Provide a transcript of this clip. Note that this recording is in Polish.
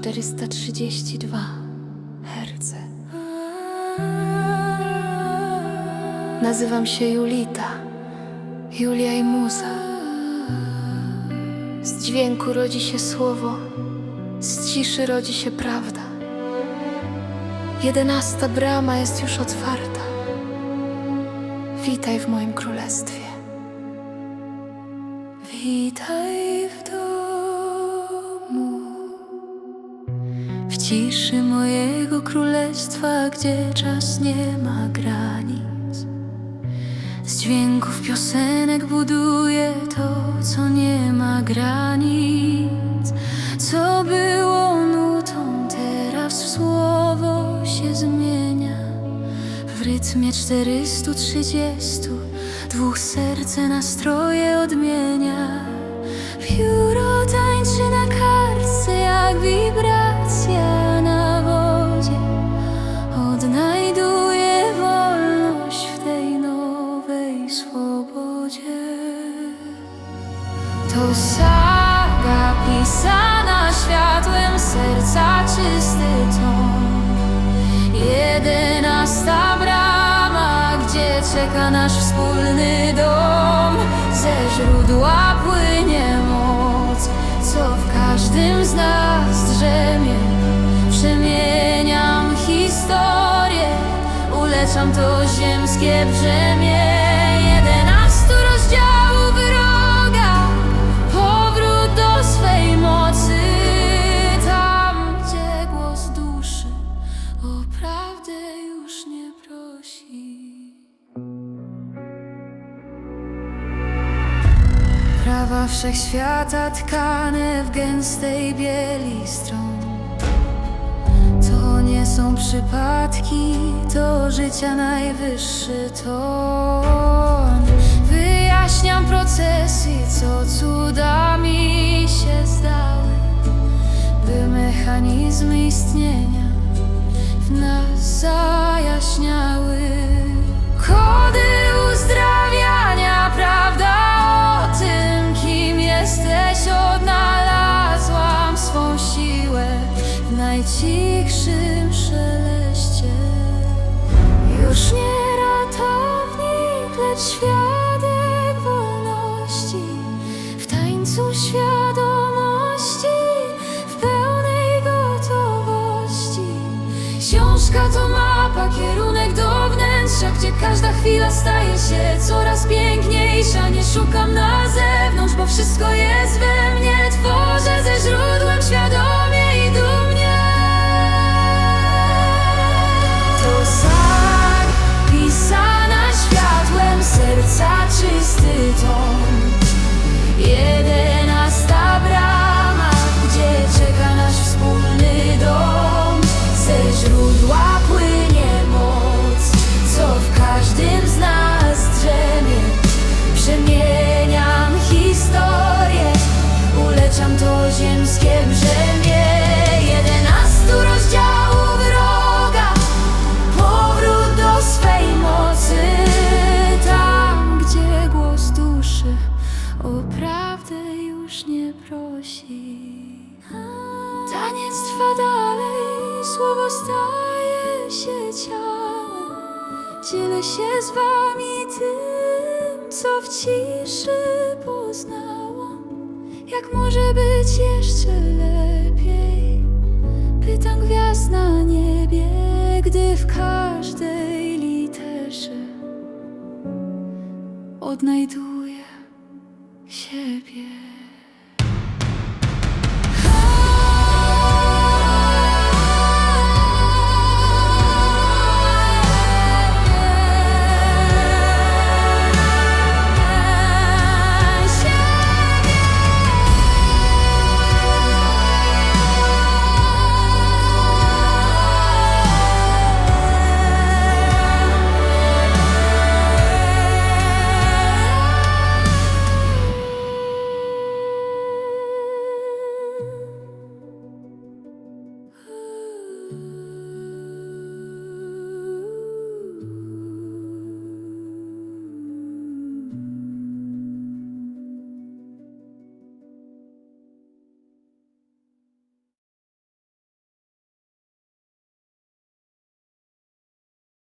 432 herce. Nazywam się Julita, Julia i Muza. Z dźwięku rodzi się słowo, z ciszy rodzi się prawda. Jedenasta brama jest już otwarta. Witaj w moim królestwie. Witaj ciszy mojego królestwa, gdzie czas nie ma granic. Z dźwięków piosenek buduję to, co nie ma granic. Co było nutą, teraz w słowo się zmienia. W rytmie 430 dwóch serce nastroje odmienia. Pióro tańczy na kartce swobodzie. To saga pisana światłem serca czysty ton. Jedenasta brama, gdzie czeka nasz wspólny dom. Ze źródła płynie moc, co w każdym z nas drzemie. Przemieniam historię, uleczam to ziemskie brzemię. Prawa wszechświata tkane w gęstej bieli stron. To nie są przypadki, to życia najwyższy ton. Wyjaśniam procesy, co cudami się zdały, by mechanizmy istnienia w nas zajaśniały. W najcichszym szeleście. Już nie ratownik, lecz świadek wolności w tańcu świadomości, w pełnej gotowości. Książka to mapa, kierunek do wnętrza, gdzie każda chwila staje się coraz piękniejsza. Nie szukam na zewnątrz, bo wszystko jest we mnie. Tworzę ze źródłem świadomie i dumnie. Słowo staje się ciałem. Dzielę się z wami tym, co w ciszy poznałam. Jak może być jeszcze lepiej? Pytam gwiazd na niebie, gdy w każdej literze odnajduję